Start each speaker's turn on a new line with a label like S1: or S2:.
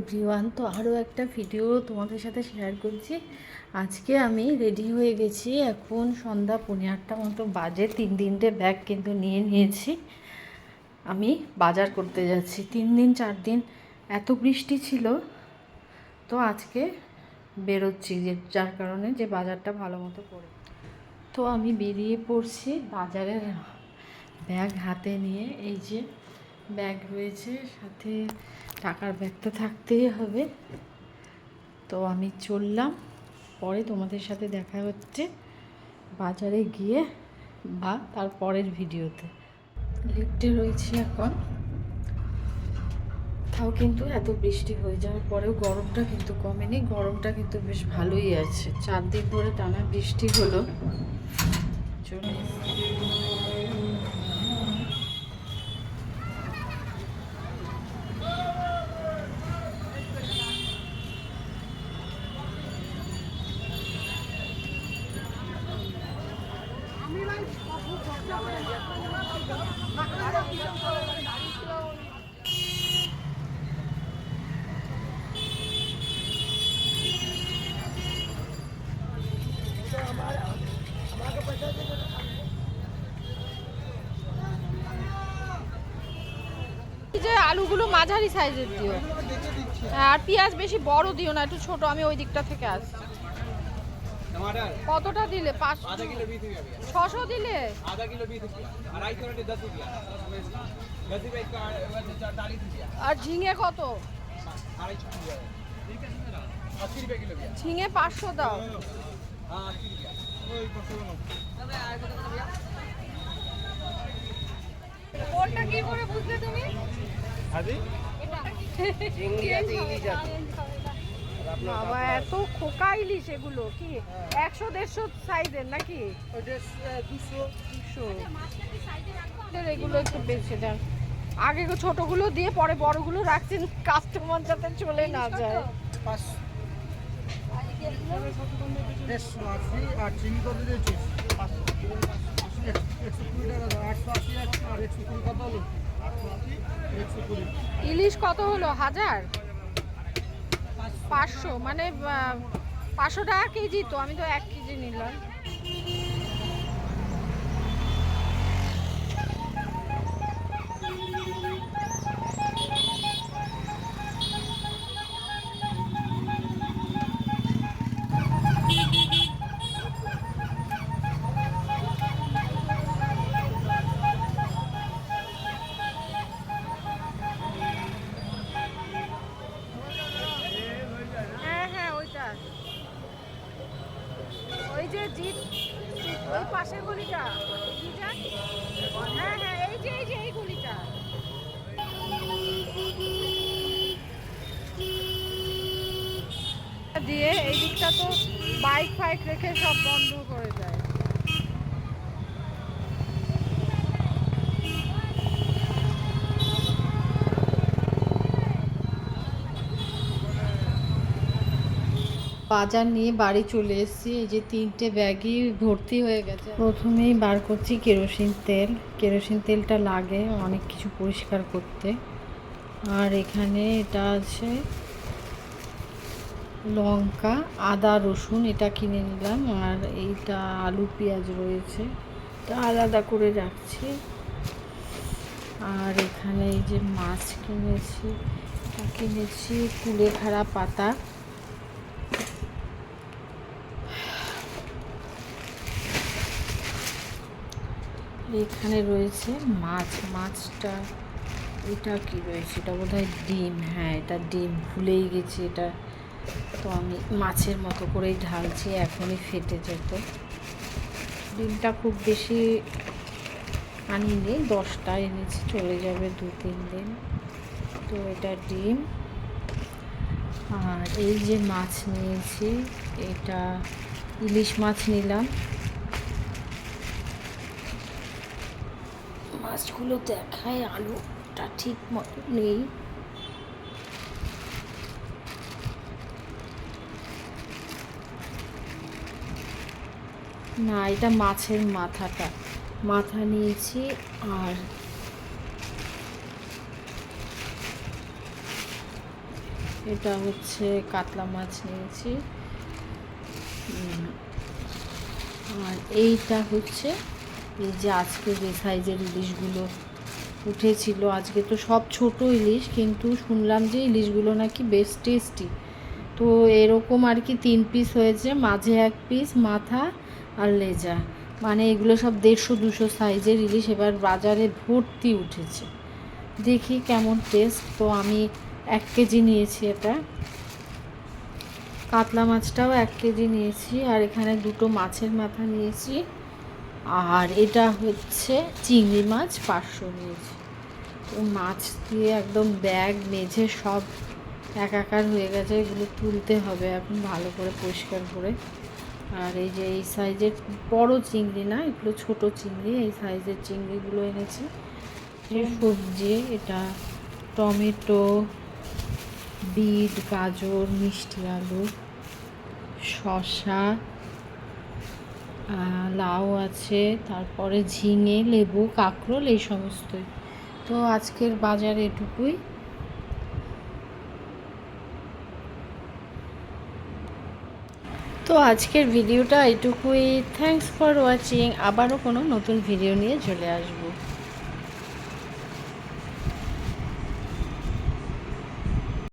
S1: Everyone, তো আরও একটা ভিডিও তোমাদের সাথে শেয়ার করছি। আজকে আমি রেডি হয়ে গেছি। এখন সন্ধ্যা পনেরো আটটা মতো বাজে, তিন তিনটে ব্যাগ কিন্তু নিয়ে নিয়েছি। আমি বাজার করতে যাচ্ছি। তিন দিন, চার দিন এত বৃষ্টি ছিল, তো আজকে বেরোচ্ছি যে, যার কারণে যে বাজারটা ভালো মতো করে। তো আমি বেরিয়ে পড়ছি বাজারের ব্যাগ হাতে নিয়ে। এই যে ব্যাগ রয়েছে, সাথে টাকার ব্যাগ তো থাকতেই হবে। তো আমি চললাম। পরে তোমাদের সাথে দেখা হচ্ছে বাজারে গিয়ে বা তার পরের ভিডিওতে। লিফটে রয়েছি এখন। তাও কিন্তু এত বৃষ্টি হয়ে যাওয়ার পরেও গরমটা কিন্তু কমেনি। গরমটা কিন্তু বেশ ভালোই আছে। চার দিন ধরে টানা বৃষ্টি হলো। চলে
S2: যে আলুগুলো মাঝারি সাইজের দিও। হ্যাঁ, আর পেঁয়াজ বেশি বড় দিও না একটু ছোট আমি ওই দিকটা থেকে আসছি। কতটা দিলে? পাঁচশো ছশো দিলে? আর ঝিঙে কত? ঝিঙে পাঁচশো দাও? কোনটা কি করে বুঝলে তুমি?
S3: हाँ চিংড়ি আছে ইলিশ আছে।
S2: বাবা এত খোকা ইলিশ এগুলো কি? একশো দেড়শো সাইজের নাকি? দুশো। দুশো। এগুলো একটু বেশি দেন। আগে ছোটগুলো দিয়ে পরে বড়গুলো রাখছেন কাস্টমার যাতে চলে না যায়।
S4: দেড়শো। আশি আর চিনি কত দিয়েছিস? পাঁচশো।
S2: ইলিশ কত হলো? হাজার? পাঁচশো মানে পাঁচশো টাকা কেজি তো, আমি তো এক কেজি নিলাম। যে জিপ ওই পাশের গলিটা। হ্যাঁ হ্যাঁ এই যে এই যে, এই গলিটা। দিয়ে এই দিকটা তো বাইক ফাইক রেখে সব বন্ধ
S1: বাজার নিয়ে বাড়ি চলে এসেছি। এই যে তিনটে ব্যাগই ভর্তি হয়ে গেছে। প্রথমেই বার করছি কেরোসিন তেল। কেরোসিন তেলটা লাগে অনেক কিছু পরিষ্কার করতে। আর এখানে এটা আছে লঙ্কা, আদা, রসুন এটা কিনে নিলাম। আর এইটা আলু, পেঁয়াজ রয়েছে। এটা আলাদা করে রাখছি। আর এখানে এই যে মাছ কিনেছি কিনেছি কুলেখাড়া পাতা। এখানে রয়েছে মাছ। মাছটা, এটা কি রয়েছে? এটা বোধ হয় ডিম। হ্যাঁ এটা ডিম। ভুলেই গেছি এটা। তো আমি মাছের মতো করেই ঢালছি, এখনই ফেটে যেত। ডিমটা খুব বেশি আনিনি, দশটা এনেছি, চলে যাবে দু তিন দিন। তো এটা ডিম। আর এই যে মাছ নিয়েছি, এটা ইলিশ মাছ নিলাম। মাছগুলো দেখায় আলুটা ঠিক মতো নেই। না, এটা মাছের মাথাটা। মাথা নিয়েছি আর এটা হচ্ছে কাতলা মাছ নিয়েছি। আর এইটা হচ্ছে এই যে আজকে যে সাইজের ইলিশগুলো উঠেছিল, আজকে তো সব ছোট ইলিশ, কিন্তু শুনলাম যে ইলিশগুলো নাকি বেশ টেস্টি তো এরকম আর কি তিন পিস হয়েছে, মাঝে এক পিস মাথা আর লেজা। মানে এগুলো সব দেড়শো, দুশো সাইজের ইলিশ এবার বাজারে ভর্তি উঠেছে। দেখি কেমন টেস্ট তো আমি এক কেজি নিয়েছি এটা। কাতলা মাছটাও এক কেজি নিয়েছি, আর এখানে দুটো মাছের মাথা নিয়েছি। আর এটা হচ্ছে চিংড়ি মাছ পাঁচশো নিয়েছি। তো মাছ দিয়ে একদম ব্যাগ মেঝে সব একাকার হয়ে গেছে এগুলো তুলতে হবে এখন ভালো করে পরিষ্কার করে। আর এই যে এই সাইজের বড় চিংড়ি না এগুলো ছোট চিংড়ি এই সাইজের চিংড়িগুলো এনেছি। সবজি এটা টমেটো বিট গাজর মিষ্টি আলু আহ, লাউ আছে, তারপরে ঝিঙে, লেবু, কাঁকরোল এই সমস্তই। তো আজকের বাজার এটুকুই। তো আজকের ভিডিওটা এটুকুই। থ্যাংকস ফর ওয়াচিং আবারও কোনো নতুন ভিডিও নিয়ে চলে আসব।